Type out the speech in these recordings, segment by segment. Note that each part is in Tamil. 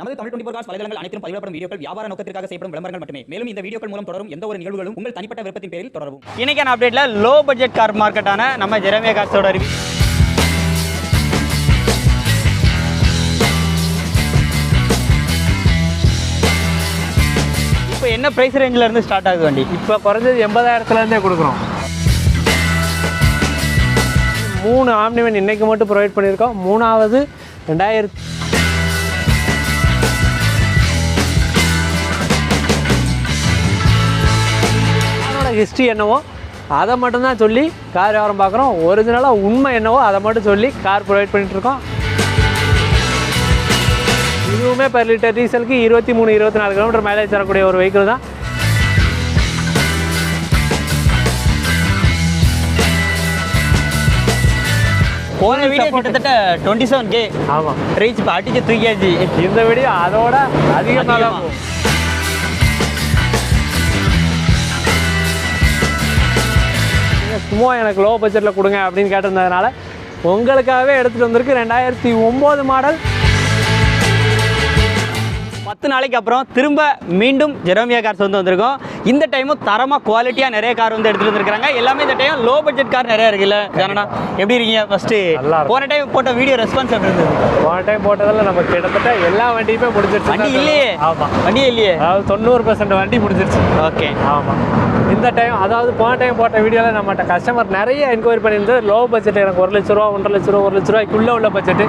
நமது தமிழ் டுவெண்டி காஸ் வலைதளங்கள் அனைத்தும் பதிவிடப்படும் வீடியோக்கள் வியாபார நோக்கத்திற்காக செய்யப்படும் விளம்பரங்கள் மட்டுமே. மேலும் இந்த வீடியோக்கள் மூலம் தொடரும் எந்த ஒரு நிகழ்வுகளும் உங்கள் தனிப்பட்ட விருப்பத்தின் பேரில் தொடரவும். இன்னைக்கான அப்டேட்ல லோ பட்ஜெட் கார் மார்க்கெட்டான நம்ம ஜெரமியா கார்ஸோட ரிவ்யூ இப்போ என்ன பிரைஸ் ரேஞ்சில் இருந்து ஸ்டார்ட் ஆகுது வண்டி? இப்போ குறைஞ்சது எண்பதாயிரத்துலேருந்தே கொடுக்குறோம். மூணு ஆம்னிவன் இன்னைக்கு மட்டும் ப்ரொவைட் பண்ணியிருக்கோம். மூணாவது ரெண்டாயிரத்தி ஹிஸ்ட்ரி என்னவோ அதை மட்டும்தான் சொல்லி கார் வியாபாரம் பார்க்குறோம். ஒரிஜினலாக உண்மை என்னவோ அதை மட்டும் சொல்லி கார் ப்ரொவைட் பண்ணிகிட்ருக்கோம் இதுவுமே பெர் லிட்டர் டீசலுக்கு இருபத்தி மூணு இருபத்தி நாலு கிலோமீட்டர் மைலேஜ் தரக்கூடிய ஒரு வெஹிக்கிள் தான். போன வீடியோ கிட்டத்தட்ட டுவெண்ட்டி செவன் கே ஆமாம் ரீச் இப்போ அடிச்சு தூக்கியாச்சு. இந்த வீடியோ அதோட அதிகமாக சும்மா எனக்கு லோ பட்ஜெட்டில் கொடுங்க அப்படின்னு கேட்டிருந்ததுனால உங்களுக்காகவே எடுத்துகிட்டு வந்திருக்கு ரெண்டாயிரத்தி ஒம்பது மாடல் பத்து நாளைக்கு அப்புறம் திரும்ப மீண்டும் ஜெரோமியா கார்ஸ் வந்து வந்திருக்கோம். இந்த டைமும் தரமாக குவாலிட்டியாக நிறைய கார் வந்து எடுத்துகிட்டு வந்திருக்காங்க எல்லாமே இந்த டைம் லோ பட்ஜெட் கார் நிறைய இருக்குல்ல ஜனனா? எப்படி இருக்கீங்க? ஃபஸ்ட்டு. போன டைம் போட்ட வீடியோ ரெஸ்பான்ஸ் எப்படி இருந்தது? போன டைம் போட்டதில் நம்ம கிட்டத்தட்ட எல்லா வண்டியுமே முடிஞ்சிருச்சு வண்டி இல்லையே. ஆமாம் வண்டியே இல்லையே? அதாவது தொண்ணூறு பர்சன்ட் வண்டி முடிஞ்சிருச்சு. ஓகே. ஆமாம் இந்த டைம் அதாவது போன டைம் போட்ட வீடியோவில் நம்மகிட்ட கஸ்டமர் நிறைய என்கொயரி பண்ணியிருந்தது லோ பட்ஜெட் எனக்கு ஒரு லட்ச ரூபா ஒன்றரை லட்ச ரூபா ஒரு லட்ச ரூபாய்க்குள்ளே உள்ள பட்ஜெட்டு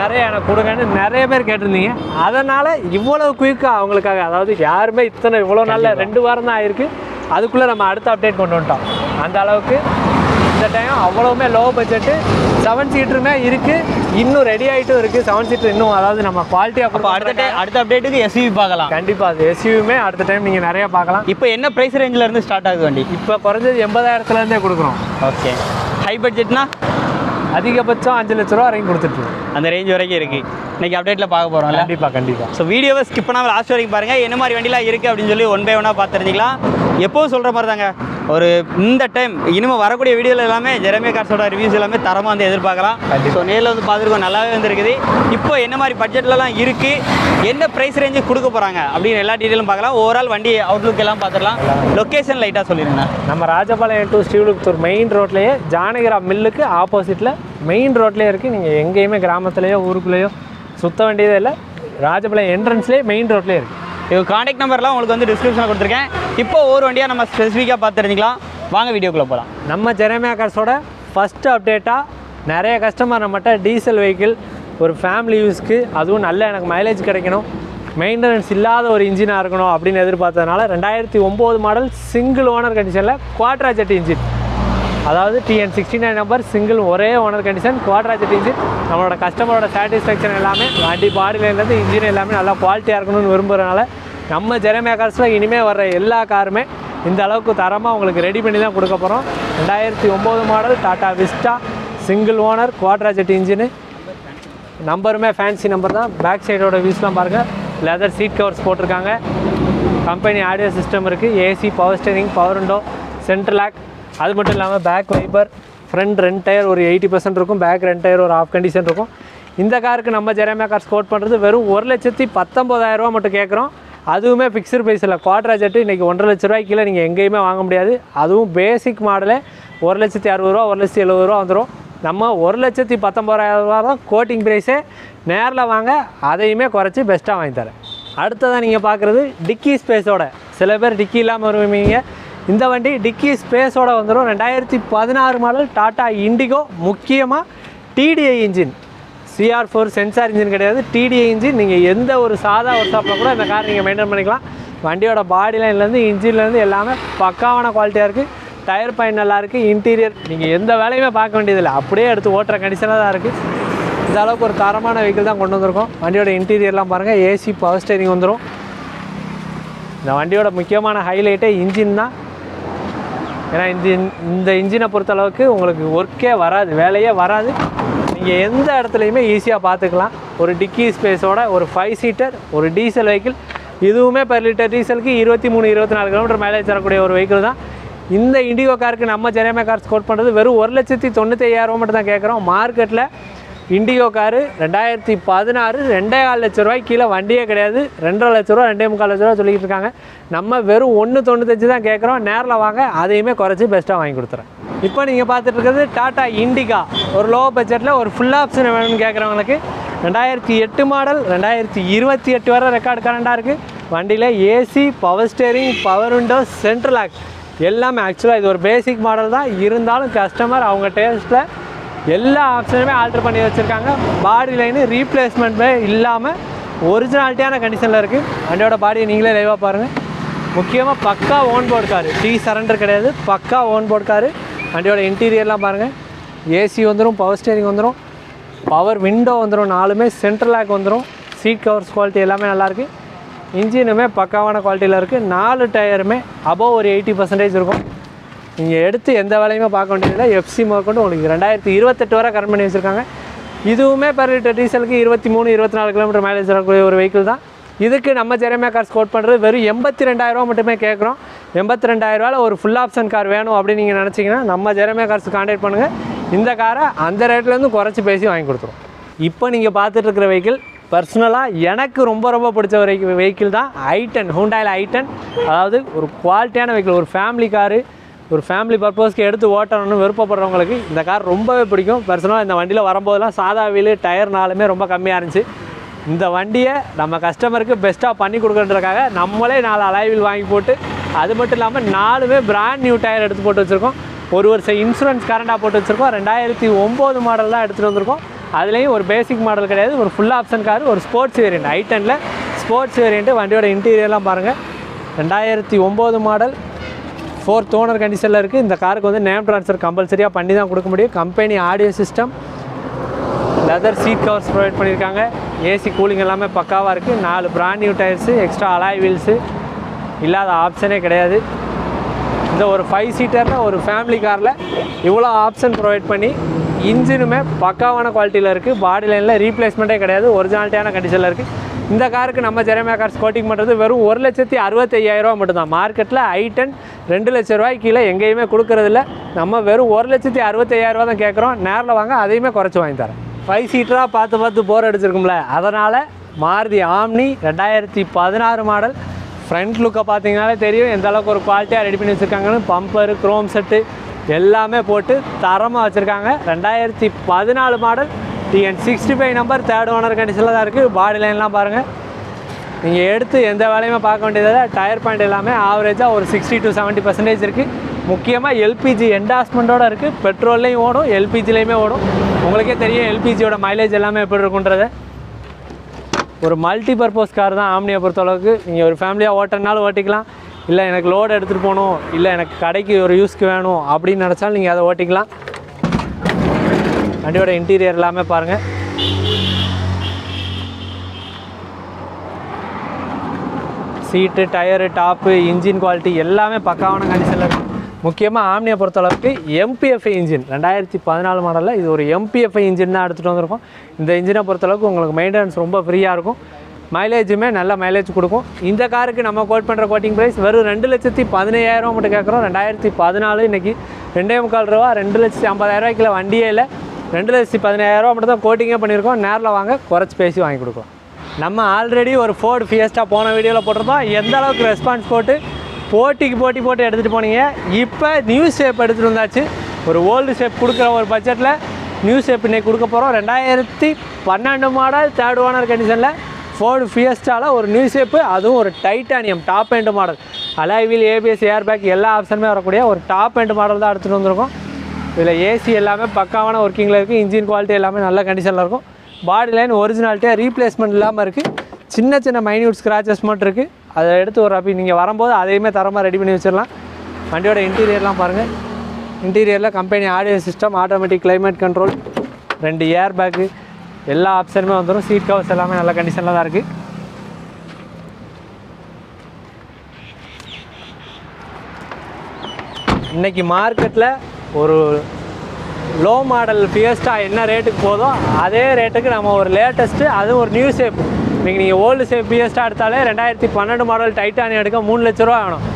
நிறைய எனக்கு கொடுங்கன்னு நிறைய பேர் கேட்டிருந்தீங்க. அதனால் இவ்வளவு குயிக்காக அவங்களுக்காக அதாவது யாருமே இத்தனை இவ்வளோ நாளில் ரெண்டு வாரம் தான் ஆயிருக்கு. அதுக்குள்ளே நம்ம அடுத்த அப்டேட் கொண்டு வந்துட்டோம். அந்த அளவுக்கு இந்த டைம் அவ்வளவுமே லோ பட்ஜெட்டு செவன் சீட்டருமே இருக்குது இன்னும் ரெடி ஆகிட்டும் இருக்குது செவன் சீட்டர் இன்னும் அதாவது நம்ம குவாலிட்டியாக அப்போ அடுத்த டைம் அடுத்த அப்டேட்டுக்கு எஸ்யூவி பார்க்கலாம். கண்டிப்பாக அது எஸ்யூமே அடுத்த டைம் நீங்கள் நிறைய பார்க்கலாம். இப்போ என்ன ப்ரைஸ் ரேஞ்சில் இருந்து ஸ்டார்ட் ஆகுது வண்டி? இப்போ குறைஞ்சது எண்பதாயிரத்துலேருந்தே கொடுக்குறோம். ஓகே ஹை பட்ஜெட்னா அதிகபட்சம் அஞ்சு லட்ச ரூபா வரைக்கும் கொடுத்துட்டு அந்த ரேஞ்ச் வரைக்கும் இருக்குது இன்னைக்கு அப்டேட்டில் பார்க்க போகிறோம்ல கண்டிப்பாக கண்டிப்பாக ஸோ வீடியோவை ஸ்கிப் பண்ணாமல் லாஸ்ட் வரைக்கும் பாருங்கள் என்ன மாதிரி வண்டிலாம் இருக்குது அப்படின்னு சொல்லி ஒன் பை ஒன்னாக பார்த்து தெரிஞ்சுக்கலாம். எப்போவும் சொல்கிற மாதிரி தாங்க. ஒரு இந்த டைம் இனிமேல் வரக்கூடிய வீடியோவில் எல்லாமே ஜெரமே கார்ஸோட ரிவ்யூஸ் எல்லாமே தரமாக வந்து எதிர்பார்க்கலாம். ஸோ நேரில் வந்து பார்த்துருக்கோம். நல்லாவே வந்துருக்குது. இப்போ என்ன மாதிரி பட்ஜெட்லலாம் இருக்குது என்ன ப்ரைஸ் ரேஞ்சு கொடுக்க போகிறாங்க அப்படின்னு எல்லா டீட்டெயிலும் பார்க்கலாம். ஓவரால் வண்டி அவுட்லுக் எல்லாம் பார்த்துடலாம். லொக்கேஷன் லைட்டாக சொல்லிடுங்க. நம்ம ராஜபாளையம் டு ஸ்ரீவிலுத்தூர் மெயின் ரோட்லேயே ஜானகிராம் மில்லுக்கு ஆப்போசிட்டில் மெயின் ரோட்லேயே இருக்குது நீங்கள் எங்கேயுமே கிராமத்துலேயோ ஊருக்குள்ளேயோ சுத்த வேண்டியதே இல்லை. ராஜபாளையம் என்ட்ரன்ஸ்லேயே மெயின் ரோட்லேயே இருக்குது இது காண்டாக்ட் நம்பர்லாம் உங்களுக்கு வந்து டிஸ்கிரிப்ஷனில் கொடுத்துருக்கேன். இப்போ ஒவ்வொரு வண்டியாக நம்ம ஸ்பெசிஃபிக்காக பார்த்து தெரிஞ்சுக்கலாம் வாங்க வீடியோக்குள்ளே போகலாம் நம்ம ஜெரமியா கார்ஸோட ஃபஸ்ட்டு அப்டேட்டாக நிறைய கஸ்டமர் நம்மகிட்ட டீசல் வெஹிக்கிள் ஒரு ஃபேமிலி யூஸ்க்கு அதுவும் நல்ல எனக்கு மைலேஜ் கிடைக்கணும். மெயின்டெனன்ஸ் இல்லாத ஒரு இன்ஜினாக இருக்கணும் அப்படின்னு எதிர்பார்த்ததுனால ரெண்டாயிரத்தி ஒம்பது மாடல் சிங்கிள் ஓனர் கண்டிஷனில் குவாட்ரா ஜெட் இன்ஜின் அதாவது TN sixty nine number single ஒரே ஓனர் கண்டிஷன் குவாட்ராஜெட் இன்ஜின் நம்மளோட கஸ்டமரோட சாட்டிஸ்ஃபேக்ஷன் எல்லாமே வண்டி பாடியிலேருந்து இன்ஜின் எல்லாமே நல்லா குவாலிட்டியாக இருக்கணும்னு விரும்புகிறனால நம்ம ஜெரமியா கார்ஸில் இனிமேல் வர்ற எல்லா காருமே இந்த அளவுக்கு தரமாக உங்களுக்கு ரெடி பண்ணி தான் கொடுக்க போகிறோம் ரெண்டாயிரத்தி ஒம்பது model Tata Vista single owner Quadrajet engine நம்பருமே fancy number தான். பேக் சைடோட வியூஸ்லாம் பாருங்கள் லெதர் சீட் கவர்ஸ் போட்டிருக்காங்க. கம்பெனி ஆடியோ சிஸ்டம் இருக்குது AC power steering power window central lock அது மட்டும் இல்லாமல் பேக் வைப்பர் ஃப்ரண்ட் ரெண்டு டயர் ஒரு எயிட்டி பர்சன்ட் இருக்கும். பேக் ரெண்டு டயர் ஒரு ஆஃப் கண்டிஷன் இருக்கும். இந்த காருக்கு நம்ம ஜெரமியா கார் கோட் பண்ணுறது வெறும் ஒரு லட்சத்தி பத்தொம்போதாயிரம் ரூபா மட்டும் கேட்குறோம். அதுவுமே ஃபிக்ஸ்டு ப்ரைஸ் இல்லை. குவாட்ரா ஜெட்டு இன்றைக்கி ஒன்றரை லட்ச ரூபாய்க்கு கீழே நீங்கள் எங்கேயுமே வாங்க முடியாது. அதுவும் பேசிக் மாடலே ஒரு லட்சத்தி அறுபது ரூபா ஒரு லட்சத்தி எழுபது ரூபா வந்துடும் நம்ம ஒரு லட்சத்தி பத்தொம்பதாயிரம் ரூபா தான் கோட்டிங் ப்ரைஸே நேரில் வாங்க அதையுமே குறைச்சி பெஸ்ட்டாக வாங்கி தரேன். அடுத்ததாக நீங்கள் பார்க்குறது டிக்கி ஸ்பேஸோட சில பேர் டிக்கி இல்லாமல் வருவீங்க இந்த வண்டி டிக்கி ஸ்பேஸோட வந்துடும் ரெண்டாயிரத்தி பதினாறு மாடல் டாட்டா இண்டிகோ. முக்கியமாக TDI engine CR four sensor engine கிடையாது. டிடிஐ இன்ஜின் நீங்கள் எந்த ஒரு சாதா ஒர்க் ஷாப்பில் கூட இந்த கார் நீங்கள் மெயின்டைன் பண்ணிக்கலாம். வண்டியோட பாடி லைன்லேருந்து இன்ஜின்லேருந்து எல்லாமே பக்காவான குவாலிட்டியாக இருக்குது டயர் பாயிண்ட் நல்லாயிருக்கு இன்டீரியர் நீங்கள் எந்த வேலையுமே பார்க்க வேண்டியதில்லை. அப்படியே எடுத்து ஓட்டுற கண்டிஷனாக தான் இருக்குது இந்த அளவுக்கு ஒரு தரமான வெஹிக்கிள் தான் கொண்டு வந்திருக்கோம். வண்டியோட இன்டீரியர்லாம் பாருங்கள் ஏசி பவர் ஸ்டேரிங் வந்துடும் இந்த வண்டியோட முக்கியமான ஹைலைட்டே இன்ஜின் தான். ஏன்னா இந்த இந்த இன்ஜினை பொறுத்தளவுக்கு உங்களுக்கு ஒர்க்கே வராது வேலையே வராது. நீங்கள் எந்த இடத்துலையுமே ஈஸியாக பார்த்துக்கலாம் ஒரு டிக்கி ஸ்பேஸோட ஒரு ஃபைவ் சீட்டர் ஒரு டீசல் வெஹிக்கிள் இதுவுமே பெர் லிட்டர் டீசலுக்கு இருபத்தி மூணு இருபத்தி நாலு கிலோமீட்டர் மேலேஜ் தரக்கூடிய ஒரு வெஹிக்கிள் தான். இந்த இண்டிகோ காருக்கு நம்ம ஜெரேமே கார் ஸ்கோர் பண்ணுறது வெறும் ஒரு லட்சத்தி தொண்ணூற்றி ஐயாயிரம் மட்டும் தான் கேட்குறோம் மார்க்கெட்டில் இண்டிகோ காரு ரெண்டாயிரத்தி பதினாறு ரெண்டே கால் லட்ச ரூபாய் கீழே வண்டியே கிடையாது. ரெண்டரை லட்ச ரூபா ரெண்டே முக்கால் லட்ச ரூபா சொல்லிட்டு இருக்காங்க. நம்ம வெறும் ஒன்று தொண்ணூத்தஞ்சு தான் கேட்குறோம் நேரில் வாங்க அதையுமே குறைச்சி பெஸ்ட்டாக வாங்கி கொடுத்துறேன். இப்போ நீங்கள் பார்த்துட்டு இருக்கிறது டாடா இண்டிகா ஒரு லோ பட்ஜெட்டில் ஒரு ஃபுல் ஆப்ஷன் வேணும்னு கேட்குறவங்களுக்கு ரெண்டாயிரத்தி எட்டு மாடல் ரெண்டாயிரத்தி இருபத்தி எட்டு வரை ரெக்கார்டு கரண்டாக இருக்குது வண்டியில் AC power steering power window central lock எல்லாமே ஆக்சுவலாக இது ஒரு பேசிக் மாடல் தான். இருந்தாலும் கஸ்டமர் அவங்க டேஸ்ட்டில் எல்லா ஆப்ஷனுமே ஆல்ட்ரு பண்ணி வச்சுருக்காங்க. பாடி லைனு ரீப்ளேஸ்மெண்ட்மே இல்லாமல் ஒரிஜினாலிட்டியான கண்டிஷனில் இருக்குது வண்டியோட பாடியை நீங்களே லைவாக பாருங்கள் முக்கியமாக பக்கா own board car T surrender கிடையாது. பக்கா ஓன் போர்டு காரு வண்டியோட இன்டீரியர்லாம் பாருங்கள் ஏசி வந்துடும் பவர் ஸ்டேரிங் வந்துடும் பவர் விண்டோ வந்துடும் நாலுமே. சென்ட்ரல் லாக் வந்துடும் சீட் கவர்ஸ் குவாலிட்டி எல்லாமே நல்லாயிருக்கு இன்ஜினுமே பக்காவான குவாலிட்டியில் இருக்குது நாலு டயருமே அபோவ் ஒரு எயிட்டி பர்சன்டேஜ் இருக்கும். நீங்கள் எடுத்து எந்த வேலையுமே பார்க்க வேண்டியதில்லை. எஃப்சி முதற்கொண்டு உங்களுக்கு ரெண்டாயிரத்தி இருபத்தெட்டு வரை கரண்ட் பண்ணி வச்சுருக்காங்க. இதுவுமே பெர் லிட்டர் டீசலுக்கு இருபத்தி மூணு இருபத்தி நாலு கிலோமீட்டர் மைலேஜ் வரக்கூடிய ஒரு வெஹிக்கிள் தான். இதுக்கு நம்ம ஜெரமியா கார் ஸ்கோட் பண்ணுறது வெறும் எண்பத்தி ரெண்டாயிரரூவா மட்டுமே கேட்குறோம். எண்பத்தி ரெண்டாயிரரூவாவில் ஒரு ஃபுல் ஆப்ஷன் கார் வேணும் அப்படின்னு நீங்கள் நினச்சிங்கன்னா நம்ம ஜெரமியா கார்ஸ் கான்டாக்ட் பண்ணுங்கள் இந்த காரை அந்த ரேட்லேருந்து குறைச்சி பேசி வாங்கி கொடுத்துரும். இப்போ நீங்கள் பார்த்துட்டு இருக்கிற வெஹிக்கிள் பர்சனலாக எனக்கு ரொம்ப ரொம்ப பிடிச்ச ஒரு வெஹிக்கிள் தான். ஐ டென் ஹூண்டாயில் ஐ டென் அதாவது ஒரு குவாலிட்டியான வெஹிக்கிள் ஒரு ஃபேமிலி காரு ஒரு ஃபேமிலி பர்பஸ்க்கு எடுத்து ஓட்டணும்னு விருப்பப்படுறவங்களுக்கு இந்த கார் ரொம்பவே பிடிக்கும். பர்சனலாக இந்த வண்டியில் வரும்போதெல்லாம் சாதா வீலு டயர்னாலுமே ரொம்ப கம்மியாக இருந்துச்சு. இந்த வண்டியை நம்ம கஸ்டமருக்கு பெஸ்ட்டாக பண்ணி கொடுக்குறதுக்காக நம்மளே நாலு அலைவில் வாங்கி போட்டு அது மட்டும் இல்லாமல் நாலுமே பிராண்ட் நியூ டயர் எடுத்து போட்டு வச்சுருக்கோம். ஒரு வருஷம் இன்சூரன்ஸ் கரண்டாக போட்டு வச்சுருக்கோம். ரெண்டாயிரத்தி ஒம்பது மாடல் தான் எடுத்துகிட்டு வந்திருக்கோம். அதுலேயும் ஒரு பேசிக் மாடல் கிடையாது. ஒரு ஃபுல் ஆப்ஷன் கார் ஒரு ஸ்போர்ட்ஸ் வேரியண்ட் ஐட்டனில் ஸ்போர்ட்ஸ் வேரியண்ட்டு வண்டியோட இன்டீரியர்லாம் பாருங்கள் ரெண்டாயிரத்தி ஒம்பது மாடல் ஃபோர்த் ஓனர் கண்டிஷனில் இருக்குது இந்த காருக்கு வந்து நேம் ட்ரான்ஸ்ஃபர் கம்பல்சரியாக பண்ணி தான் கொடுக்க முடியும். Company audio system leather seat covers provide பண்ணியிருக்காங்க. ஏசி கூலிங் எல்லாமே பக்காவாக இருக்குது நாலு brand new tyres extra alloy wheels இல்லாத ஆப்ஷனே கிடையாது. இந்த ஒரு ஃபைவ் சீட்டரில் ஒரு ஃபேமிலி காரில் இவ்வளோ ஆப்ஷன் ப்ரொவைட் பண்ணி இன்ஜினுமே பக்காவான குவாலிட்டியில் இருக்குது பாடி லைனில் ரீப்ளேஸ்மெண்ட்டே கிடையாது. ஒரிஜினாலிட்டியான கண்டிஷனில் இருக்குது இந்த காருக்கு நம்ம ஜெரமியா கார்ஸ் கோட்டிங் பண்ணுறது வெறும் ஒரு லட்சத்தி அறுபத்தையாயிரரூவா மட்டும்தான். மார்க்கெட்டில் ஐ டென் ரெண்டு லட்ச ரூபாய்க்கு கீழே எங்கேயுமே கொடுக்கறதில்ல நம்ம வெறும் ஒரு லட்சத்தி அறுபத்தையாயிரரூவா தான் கேட்குறோம் நேரில் வாங்க அதையுமே குறைச்சி வாங்கி தரேன். ஃபைவ் சீட்டராக பார்த்து பார்த்து போர் அடிச்சிருக்கும்ல. அதனால் மாருதி ஆம்னி ரெண்டாயிரத்தி பதினாறு மாடல் ஃப்ரண்ட் லுக்கை பார்த்தீங்கனாலே தெரியும். எந்த அளவுக்கு ஒரு குவாலிட்டியாக ரெடி பண்ணி வச்சுருக்காங்கன்னு. பம்பரு க்ரோம் செட்டு எல்லாமே போட்டு தரமாக வச்சுருக்காங்க. ரெண்டாயிரத்தி பதினாலு model TN sixty five number third owner கண்டிஷனில் தான் இருக்குது பாடி லைன்லாம் பாருங்கள் நீங்கள் எடுத்து எந்த வேலையுமே பார்க்க வேண்டியதில்லை டயர் பாயிண்ட் எல்லாமே ஆவரேஜாக ஒரு சிக்ஸ்டி டு செவன்ட்டி பர்சன்டேஜ் இருக்குது முக்கியமாக எல்பிஜி என்டாஸ்மெண்ட்டோடு இருக்குது பெட்ரோல்லையும் ஓடும் எல்பிஜிலையுமே ஓடும். உங்களுக்கே தெரியும் எல்பிஜியோட மைலேஜ் எல்லாமே எப்படி இருக்குன்றதை. ஒரு மல்டி பர்பஸ் கார் தான் ஆம்னியை பொறுத்தளவுக்கு. நீங்கள் ஒரு ஃபேமிலியாக ஓட்டுறனாலும் ஓட்டிக்கலாம். இல்லை எனக்கு லோடு எடுத்துகிட்டு போகணும். இல்லை எனக்கு கடைக்கு ஒரு யூஸ்க்கு வேணும் அப்படின்னு நினச்சாலும் நீங்கள் அதை ஓட்டிக்கலாம். வண்டியோட இன்டீரியர் எல்லாமே பாருங்கள் seat tyre top engine quality எல்லாமே பக்காவான கண்டிஷனில் இருக்குது முக்கியமாக ஆம்னியை பொறுத்தளவுக்கு எம்பிஎஃப்ஐ இன்ஜின் ரெண்டாயிரத்தி பதினாலு மாடலில் இது ஒரு எம்பிஎஃப்ஐ இன்ஜின் தான் எடுத்துகிட்டு வந்திருக்கோம். இந்த இன்ஜினை பொறுத்தளவுக்கு உங்களுக்கு மெயின்டெனன்ஸ் ரொம்ப ஃப்ரீயாக இருக்கும். மைலேஜுமே நல்ல மைலேஜ் கொடுக்கும். இந்த காருக்கு நம்ம கோட் பண்ணுற கோட்டிங் ப்ரைஸ் வெறும் ரெண்டு லட்சத்தி பதினையாயிரம் மட்டும் கேட்குறோம். ரெண்டாயிரத்தி பதினாலு இன்றைக்கி ரெண்டே முக்கால் ரூபா ரெண்டு லட்சத்தி ஐம்பதாயிரரூவாய்க்குள்ள வண்டியே இல்லை. ரெண்டு லட்சத்தி பதினாயிரரூவா மட்டும் தான் கோட்டிங்கே பண்ணியிருக்கோம். நேரில் வாங்க குறைச்சி பேசி வாங்கி கொடுக்கலாம் நம்ம ஆல்ரெடி ஒரு ஃபோர்டு ஃபியஸ்டா போன வீடியோவில் போட்டிருந்தோம். எந்த அளவுக்கு ரெஸ்பான்ஸ் போட்டு போட்டிக்கு போட்டி போட்டு எடுத்துகிட்டு போனீங்க? இப்போ நியூ ஷேப் எடுத்துகிட்டு வந்தாச்சு. ஒரு ஓல்டு ஷேப் கொடுக்குற ஒரு பட்ஜெட்டில் நியூ ஷேப் இன்றைக்கி கொடுக்க போகிறோம் ரெண்டாயிரத்தி பன்னெண்டு மாடல் தேர்ட் ஓனர் கண்டிஷனில் ஃபோர்டு ஃபியஸ்டாவில் ஒரு நியூ ஷேப்பு அதுவும் ஒரு டைட்டானியம் டாப் எண்ட் மாடல் அலாய்வில் ஏபிஎஸ் ஏர் பேக் எல்லா ஆப்ஷனுமே வரக்கூடிய ஒரு டாப் எண்ட் மாடல் தான் எடுத்துகிட்டு வந்திருக்கோம். இதில் ஏசி எல்லாமே பக்காவான ஒர்க்கிங்கில் இருக்குது இன்ஜின் குவாலிட்டி எல்லாமே நல்ல கண்டிஷனில் இருக்கும். பாடி லைன் ஒரிஜினாலிட்டியாக ரீப்ளேஸ்மெண்ட் இல்லாமல் இருக்குது சின்ன சின்ன மைன்யூட் ஸ்க்ராச்சஸ் மட்டும் இருக்குது அதை எடுத்து ஒரு அப்படி நீங்கள் வரும்போது அதையுமே தரமாக ரெடி பண்ணி வச்சிடலாம். வண்டியோட இன்டீரியர்லாம் பாருங்கள் இன்டீரியரில் company audio system automatic climate control ரெண்டு ஏர் பேக்கு எல்லா ஆப்ஷனுமே வந்துடும் சீட் கவர்ஸ் எல்லாமே நல்ல கண்டிஷனில் தான் இருக்குது இன்றைக்கி மார்க்கெட்டில் ஒரு லோ மாடல் ஃபியஸ்டா என்ன ரேட்டுக்கு போதோ அதே ரேட்டுக்கு நம்ம ஒரு லேட்டஸ்ட்டு அதுவும் ஒரு நியூ ஷேப் நீங்கள் நீங்கள் ஓல்டு ஷேப் ஃபியஸ்டா எடுத்தாலே ரெண்டாயிரத்தி பன்னெண்டு மாடல் டைட்டானியம் எடுக்க மூணு லட்ச ரூபா வேணும்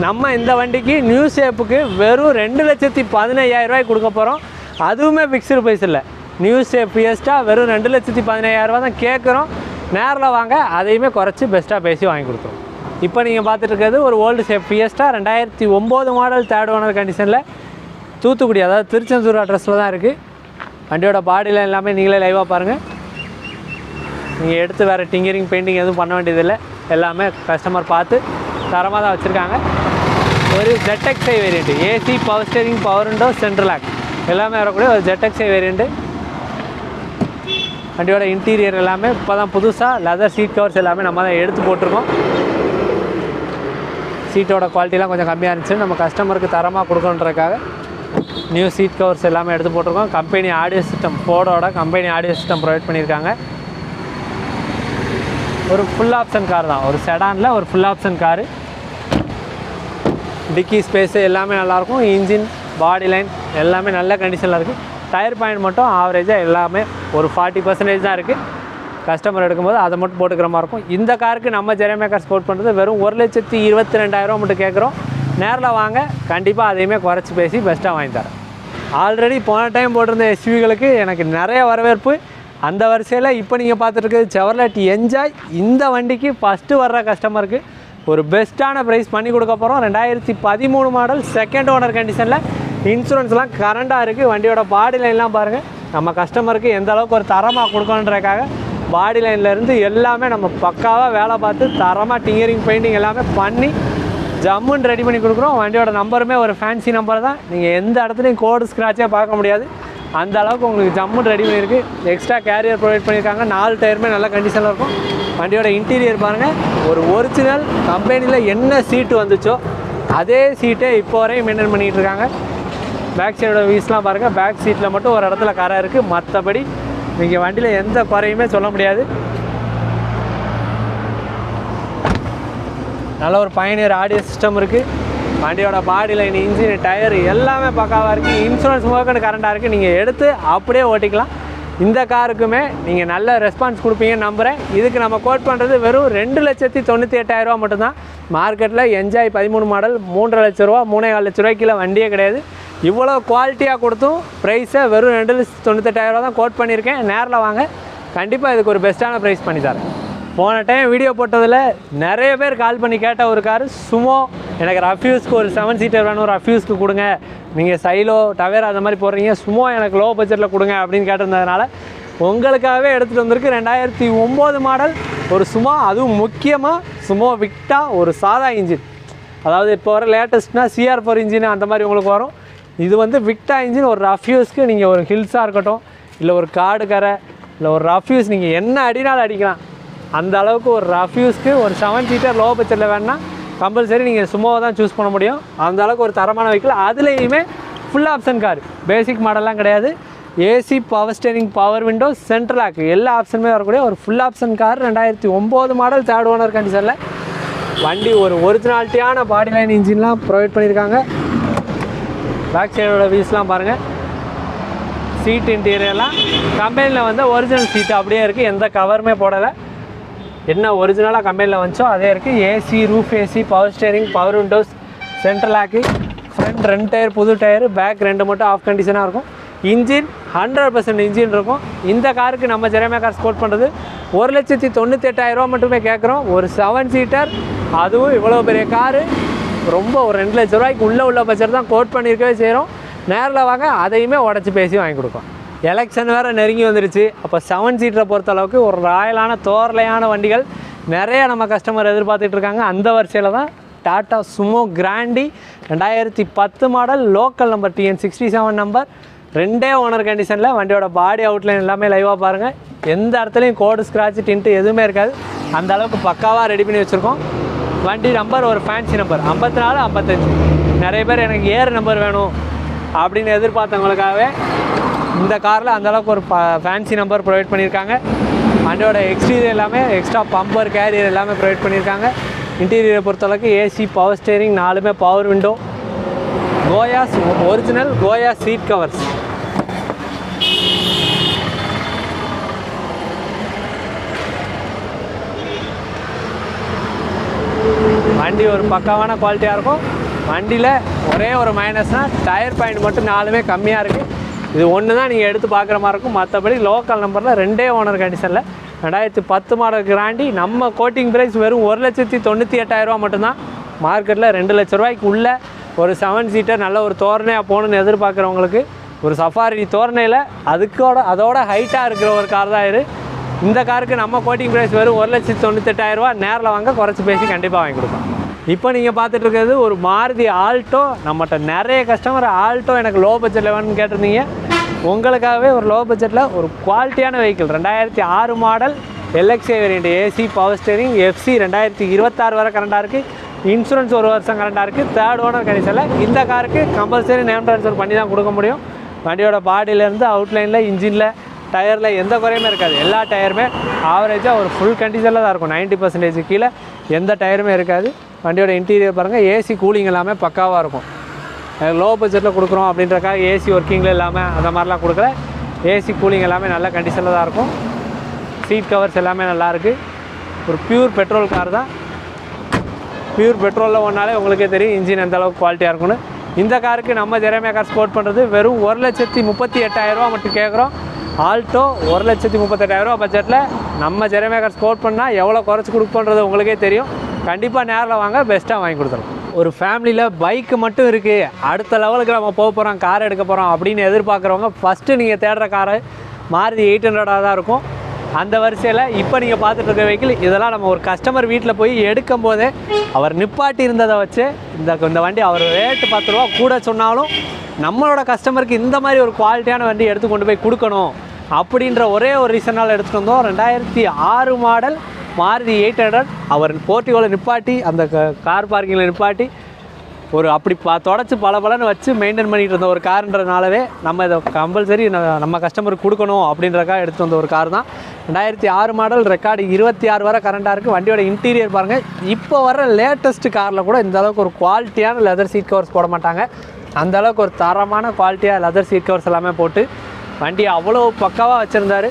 நம்ம இந்த வண்டிக்கு நியூ ஷேப்புக்கு வெறும் ரெண்டு லட்சத்தி பதினையாயிரம் ரூபாய்க்கு கொடுக்க போகிறோம் அதுவுமே ஃபிக்ஸ்டு ப்ரைஸ் இல்லை. நியூ ஷேப் ஃபியஸ்டா வெறும் ரெண்டு லட்சத்தி பதினையாயிரரூவா தான் கேட்குறோம் நேரில் வாங்க அதையுமே குறைச்சி பெஸ்ட்டாக பேசி வாங்கி கொடுத்துரும் இப்போ நீங்கள் பார்த்துட்டு இருக்கிறது ஒரு ஓல்டு ஷேப் ஃபியஸ்டா ரெண்டாயிரத்தி ஒம்பது மாடல் தேர்ட் ஓனர் கண்டிஷனில் தூத்துக்குடி அதாவது திருச்செந்தூர் அட்ரஸில் தான் இருக்குது வண்டியோட பாடியில் எல்லாமே நீங்களே லைவாக பாருங்கள் நீங்கள் எடுத்து வேறு டிங்கரிங் பெயிண்டிங் எதுவும் பண்ண வேண்டியதில்லை. எல்லாமே கஸ்டமர் பார்த்து தரமாக தான் வச்சுருக்காங்க. ஒரு ஜெட்டெக்ஸை variant AC power steering power window central lock எல்லாமே வரக்கூடிய ஒரு ஜெட்டெக்ஸை வேரியண்ட்டு வண்டியோட இன்டீரியர் எல்லாமே இப்போ தான் புதுசாக லெதர் சீட் கவர்ஸ் எல்லாமே நம்ம தான் எடுத்து போட்டிருக்கோம். சீட்டோட குவாலிட்டிலாம் கொஞ்சம் கம்மியாக இருந்துச்சு நம்ம கஸ்டமருக்கு தரமாக கொடுக்கணுன்றதுக்காக நியூ சீட் கவர்ஸ் எல்லாமே எடுத்து போட்டிருக்கோம். கம்பெனி ஆடியோ சிஸ்டம் ஃபோர்டோட கம்பெனி ஆடியோ சிஸ்டம் ப்ரொவைட் பண்ணியிருக்காங்க. ஒரு ஃபுல் ஆப்ஷன் கார் தான். ஒரு செடானில் ஒரு full option car dicky space எல்லாமே நல்லாயிருக்கும். இன்ஜின் பாடி லைன் எல்லாமே நல்ல கண்டிஷனில் இருக்குது டயர் பாயிண்ட் மட்டும் ஆவரேஜாக எல்லாமே ஒரு ஃபார்ட்டி பர்சன்டேஜ் தான் இருக்குது கஸ்டமர் எடுக்கும்போது அதை மட்டும் போட்டுக்கிற மாதிரி இருக்கும். இந்த காருக்கு நம்ம ஜெரமேக்கர் ஸ்போர்ட் பண்ணுறது வெறும் ஒரு லட்சத்தி இருபத்தி ரெண்டாயிரம் மட்டும் கேட்குறோம். நேரில் வாங்க. கண்டிப்பாக அதையுமே குறைச்சி பேசி பெஸ்ட்டாக வாங்கி தரேன். ஆல்ரெடி போன டைம் போட்டிருந்த எஸ்யூவிகளுக்கு எனக்கு நிறைய வரவேற்பு. அந்த வரிசையில் இப்போ நீங்கள் பார்த்துட்டு செவர்லெட் என்ஜாய் இந்த வண்டிக்கு ஃபஸ்ட்டு வர்ற கஸ்டமருக்கு ஒரு பெஸ்ட்டான ப்ரைஸ் பண்ணி கொடுக்க போகிறோம் ரெண்டாயிரத்தி பதிமூணு மாடல் செகண்ட் ஓனர் கண்டிஷனில் இன்சூரன்ஸ்லாம் கரண்டாக இருக்குது வண்டியோட பாடி லைன்லாம் பாருங்கள் நம்ம கஸ்டமருக்கு எந்த அளவுக்கு ஒரு தரமாக கொடுக்கணுன்றக்காக பாடி லைன்லேருந்து எல்லாமே நம்ம பக்காவாக வேலை பார்த்து தரமாக டிங்கரிங் பெயிண்டிங் எல்லாமே பண்ணி ஜம்முன்னு ரெடி பண்ணி கொடுக்குறோம். வண்டியோட நம்பருமே ஒரு ஃபேன்சி நம்பர் தான். நீங்கள் எந்த இடத்துலையும் கோடு ஸ்க்ராட்சே பார்க்க முடியாது. அந்த அளவுக்கு உங்களுக்கு ஜம்முன்னு ரெடி பண்ணியிருக்கு. எக்ஸ்ட்ரா கேரியர் ப்ரொவைட் பண்ணியிருக்காங்க. நாலு டயருமே நல்ல கண்டிஷனில் இருக்கும். வண்டியோட இன்டீரியர் பாருங்கள் ஒரு ஒரிஜினல் கம்பெனியில் என்ன சீட்டு வந்துச்சோ அதே சீட்டே இப்போ வரையும் மெயின்டைன் பண்ணிகிட்டு இருக்காங்க. பேக் சைடோட வீஸ்லாம் பாருங்கள் பேக் சீட்டில் மட்டும் ஒரு இடத்துல கரை இருக்குது மற்றபடி நீங்கள் வண்டியில் எந்த குறையுமே சொல்ல முடியாது. நல்ல ஒரு பயணியர் ஆடியோ சிஸ்டம் இருக்குது வண்டியோட பாடி லைன் இன்ஜின் டயர் எல்லாமே பக்காவாக இருக்குது இன்சூரன்ஸ் முதற்கொண்டு கரண்டாக இருக்குது நீங்கள் எடுத்து அப்படியே ஓட்டிக்கலாம். இந்த காருக்குமே நீங்கள் நல்ல ரெஸ்பான்ஸ் கொடுப்பீங்கன்னு நம்புகிறேன் இதுக்கு நம்ம கோட் பண்ணுறது வெறும் ரெண்டு லட்சத்தி தொண்ணூற்றி எட்டாயிரரூவா மட்டும்தான். மார்க்கெட்டில் என்ஜாய் பதிமூணு மாடல் மூன்றரை லட்ச ரூபா மூணே கால் லட்ச ரூபாய்க்குள்ள வண்டியே கிடையாது. இவ்வளோ குவாலிட்டியாக கொடுத்தும் ப்ரைஸை வெறும் ரெண்டு லட்சத்தி தொண்ணூத்தெட்டாயிரரூவா தான் கோட் பண்ணியிருக்கேன். நேரில் வாங்க. கண்டிப்பாக இதுக்கு ஒரு பெஸ்ட்டான ப்ரைஸ் பண்ணி தரேன். போன டைம் வீடியோ போட்டதில் நிறைய பேர் கால் பண்ணி கேட்ட ஒரு காரு சுமோ. எனக்கு ரஃப்யூஸ்க்கு ஒரு செவன் சீட்டர் வேணும் ரஃப்யூஸ்க்கு கொடுங்க. நீங்கள் சைலோ டவேரா அந்த மாதிரி போடுறீங்க சுமோ எனக்கு லோ பட்ஜெட்டில் கொடுங்க அப்படின்னு கேட்டிருந்ததுனால உங்களுக்காகவே எடுத்துகிட்டு வந்திருக்கு ரெண்டாயிரத்தி ஒம்பது மாடல் ஒரு சுமோ. அதுவும் முக்கியமாக சுமோ விக்டா ஒரு சாதா இன்ஜின் அதாவது இப்போ வர லேட்டஸ்ட்னா சிஆர் ஃபோர் இன்ஜின் அந்த மாதிரி உங்களுக்கு வரும். இது வந்து விக்டா இன்ஜின் ஒரு ரஃப்யூஸ்க்கு நீங்கள் ஒரு ஹில்ஸாக இருக்கட்டும் இல்லை ஒரு காடு கரை இல்லை ஒரு ரஃப்யூஸ் நீங்கள் என்ன அடினாலும் அடிக்கலாம். அந்த அளவுக்கு ஒரு ரஃப்யூஸ்க்கு ஒரு செவன் சீட்டர் லோ பட்ஜெட்டில் வேணால் கம்பல்சரி நீங்கள் சும்மாவை தான் சூஸ் பண்ண முடியும். அந்த அளவுக்கு ஒரு தரமான வெஹிக்கிள் அதுலேயுமே ஃபுல் ஆப்ஷன் கார் பேசிக் மாடல்லாம் கிடையாது. AC power steering power window central lock எல்லா ஆப்ஷனுமே வரக்கூடிய ஒரு ஃபுல் ஆப்ஷன் கார் ரெண்டாயிரத்தி ஒம்பது மாடல் தேர்ட் ஓனர் கண்டிஷனில் வண்டி ஒரு ஒரிஜினாலிட்டியான பாடி லைன் இன்ஜின்லாம் ப்ரொவைட் பண்ணியிருக்காங்க. பேக் சைடோட வீஸ்லாம் பாருங்கள் சீட் இன்டீரியர்லாம் கம்பெனியில் வந்து ஒரிஜினல் சீட்டு அப்படியே இருக்குது எந்த கவருமே போடலை. என்ன ஒரிஜினலாக கம்பெனியில் வந்துச்சோ அதே இருக்குது AC roof AC power steering power windows central lock front ரெண்டு டயர் புது டயர் பேக் ரெண்டு மட்டும் ஆஃப் கண்டிஷனாக இருக்கும். இன்ஜின் ஹண்ட்ரட் பர்சன்ட் இன்ஜின் இருக்கும். இந்த காருக்கு நம்ம ஜெரமே கார் ஸ்கோர் பண்ணுறது ஒரு லட்சத்தி தொண்ணூற்றி எட்டாயிரரூவா மட்டுமே கேட்குறோம். ஒரு செவன் சீட்டர் அதுவும் இவ்வளோ பெரிய காரு ரொம்ப ஒரு ரெண்டு லட்ச ரூபாய்க்கு உள்ளே உள்ள பட்ஜெட் தான் கோட் பண்ணியிருக்கவே செய்கிறோம். நேரில் வாங்க அதையுமே உடச்சி பேசி வாங்கி கொடுக்கும். எலெக்ஷன் வேறு நெருங்கி வந்துருச்சு. அப்போ செவன் சீட்டரை பொறுத்த அளவுக்கு ஒரு ராயலான தோரலையான வண்டிகள் நிறைய நம்ம கஸ்டமர் எதிர்பார்த்துட்டு இருக்காங்க. அந்த வரிசையில் தான் டாட்டா சுமோ கிராண்டி ரெண்டாயிரத்தி பத்து model local number TN sixty seven number ரெண்டே ஓனர் கண்டிஷனில் வண்டியோட பாடி அவுட்லைன் எல்லாமே லைவாக பாருங்கள் எந்த இடத்துலையும் கோடு ஸ்க்ராட்ச் டின்ட்டு எதுவுமே இருக்காது. அந்த அளவுக்கு பக்காவாக ரெடி பண்ணி வச்சுருக்கோம். வண்டி நம்பர் ஒரு ஃபேன்சி நம்பர் ஐம்பத்தி நாலு ஐம்பத்தஞ்சு. நிறைய பேர் எனக்கு ஏர் நம்பர் வேணும் அப்படின்னு எதிர்பார்த்தவங்களுக்காகவே இந்த காரில் அந்தளவுக்கு ஒரு ஃபேன்சி நம்பர் ப்ரொவைட் பண்ணியிருக்காங்க. வண்டியோட எக்ஸ்டீரியர் எல்லாமே எக்ஸ்ட்ரா பம்பர் கேரியர் எல்லாமே ப்ரொவைட் பண்ணியிருக்காங்க. இன்டீரியரை பொறுத்தளவுக்கு ஏசி பவர் ஸ்டேரிங் நாலுமே பவர் விண்டோ கோயாஸ் ஒரிஜினல் கோயா சீட் கவர்ஸ் வண்டி ஒரு பக்காவான குவாலிட்டியாக இருக்கும். வண்டியில் ஒரே ஒரு மைனஸ்னால் டயர் பாயிண்ட் மட்டும் நாலுமே கம்மியாக இருக்குது இது ஒன்று தான் நீங்கள் எடுத்து பார்க்குற மாதிரி இருக்கும். மற்றபடி லோக்கல் நம்பரில் ரெண்டே ஓனர் கண்டிஷனில் ரெண்டாயிரத்தி பத்து மாடல் கிராண்டி நம்ம கோட்டிங் ப்ரைஸ் வெறும் ஒரு லட்சத்தி தொண்ணூற்றி எட்டாயிரரூவா மட்டும்தான். மார்க்கெட்டில் ரெண்டு லட்ச ரூபாய்க்கு உள்ளே ஒரு செவன் சீட்டர் நல்ல ஒரு தோரணையாக போகணுன்னு எதிர்பார்க்குறவங்களுக்கு ஒரு சஃபாரி தோரணையில் அதுக்கோட அதோட ஹைட்டாக இருக்கிற ஒரு கார் தான் இது. இந்த காருக்கு நம்ம கோட்டிங் ப்ரைஸ் வெறும் ஒரு லட்சத்தி தொண்ணூத்தெட்டாயிரரூவா நேரில் வாங்க குறைச்சி பேசி கண்டிப்பாக வாங்கி கொடுப்போம் இப்போ நீங்கள் பார்த்துட்டு இருக்கிறது ஒரு மாருதி ஆல்டோ. நம்மகிட்ட நிறைய கஸ்டமர் ஆல்டோ எனக்கு லோ பட்ஜெட்டில் வேணும்னு கேட்டிருந்தீங்க. உங்களுக்காகவே ஒரு லோ பட்ஜெட்டில் ஒரு குவாலிட்டியான வெஹிக்கிள் ரெண்டாயிரத்தி ஆறு model எல்எக்ஸே variant AC power steering FC ரெண்டாயிரத்தி இருபத்தாறு வரை கரண்டாக இருக்குது இன்சூரன்ஸ் ஒரு வருஷம் கரண்டாக இருக்குது தேர்ட் ஓனர் கண்டிஷனில் இந்த காருக்கு கம்பல்சரி நேம் ட்ரான்ஸ்ஃபர் பண்ணி தான் கொடுக்க முடியும். வண்டியோட பாடியிலேருந்து அவுட்லைனில் இன்ஜினில் டயரில் எந்த குறையுமே இருக்காது. எல்லா டயருமே ஆவரேஜாக ஒரு ஃபுல் கண்டிஷனில் தான் இருக்கும். 90% பர்சன்டேஜ் கீழே எந்த டயருமே இருக்காது. வண்டியோட இன்டீரியர் பாருங்கள் ஏசி கூலிங் எல்லாமே பக்காவாக இருக்கும். லோ பட்ஜெட்டில் கொடுக்குறோம் அப்படின்றக்காக ஏசி ஒர்க்கிங்கில் இல்லாமல் அந்த மாதிரிலாம் கொடுக்கல. ஏசி கூலிங் எல்லாமே நல்ல கண்டிஷனில் தான் இருக்கும். சீட் கவர்ஸ் எல்லாமே நல்லாயிருக்கு ஒரு பியூர் பெட்ரோல் கார் தான். பியூர் பெட்ரோலில் ஒன்றாலே உங்களுக்கே தெரியும் இன்ஜின் எந்த அளவுக்கு குவாலிட்டியாக இருக்கும்னு. இந்த காருக்கு நம்ம ஜெரேமியா கார் ஸ்போர்ட் பண்ணுறது வெறும் ஒரு லட்சத்தி முப்பத்தி எட்டாயிரரூவா மட்டும் கேட்குறோம் ஆல்டோ ஒரு லட்சத்தி முப்பத்தெட்டாயிரரூவா பட்ஜெட்டில் நம்ம ஜெரமேக்கர் ஸ்போர்ட் பண்ணால் எவ்வளோ குறைச்சி கொடுப்போன்றது உங்களுக்கே தெரியும். கண்டிப்பாக நேரில் வாங்க பெஸ்ட்டாக வாங்கி கொடுத்துரும் ஒரு ஃபேமிலியில் பைக்கு மட்டும் இருக்குது அடுத்த லெவலுக்கு நம்ம போக போகிறோம் கார் எடுக்க போகிறோம் அப்படின்னு எதிர்பார்க்குறவங்க ஃபஸ்ட்டு நீங்கள் தேடுற காரு மாருதி எயிட் ஹண்ட்ரடாக தான் இருக்கும். அந்த வரிசையில் இப்போ நீங்கள் பார்த்துட்டு இருக்க வெஹிக்கிள் இதெல்லாம் நம்ம ஒரு கஸ்டமர் வீட்டில் போய் எடுக்கும் போதே அவர் நிப்பாட்டி இருந்ததை வச்சு இந்த இந்த வண்டி அவர் ரேட்டு பத்து ரூபா கூட சொன்னாலும் நம்மளோட கஸ்டமருக்கு இந்த மாதிரி ஒரு குவாலிட்டியான வண்டி எடுத்து கொண்டு போய் கொடுக்கணும் அப்படின்ற ஒரே ஒரு ரீசனால் எடுத்துகிட்டு வந்தோம். ரெண்டாயிரத்தி ஆறு மாடல் மாருதி எயிட் ஹண்ட்ரட் அவர் போர்ட்டிகோவில் நிப்பாட்டி அந்த கார் பார்க்கிங்கில் நிப்பாட்டி ஒரு அப்படி ப தொடச்சி பல பலன்னு வச்சு மெயின்டைன் பண்ணிகிட்டு இருந்த ஒரு காருன்றனாலவே நம்ம இதை கம்பல்சரி நம்ம கஸ்டமருக்கு கொடுக்கணும் அப்படின்றக்காக எடுத்து வந்த ஒரு கார் தான். ரெண்டாயிரத்தி ஆறு மாடல் ரெக்கார்டு இருபத்தி ஆறு வரை கரண்டாக இருக்குது வண்டியோட இன்டீரியர் பாருங்கள் இப்போ வர லேட்டஸ்ட் காரில் கூட இந்த அளவுக்கு ஒரு குவாலிட்டியான லெதர் சீட் கவர்ஸ் போட மாட்டாங்க. அந்த அளவுக்கு ஒரு தரமான குவாலிட்டியாக லெதர் சீட் கவர்ஸ் எல்லாமே போட்டு வண்டி அவ்வளோ பக்காவாக வச்சுருந்தாரு.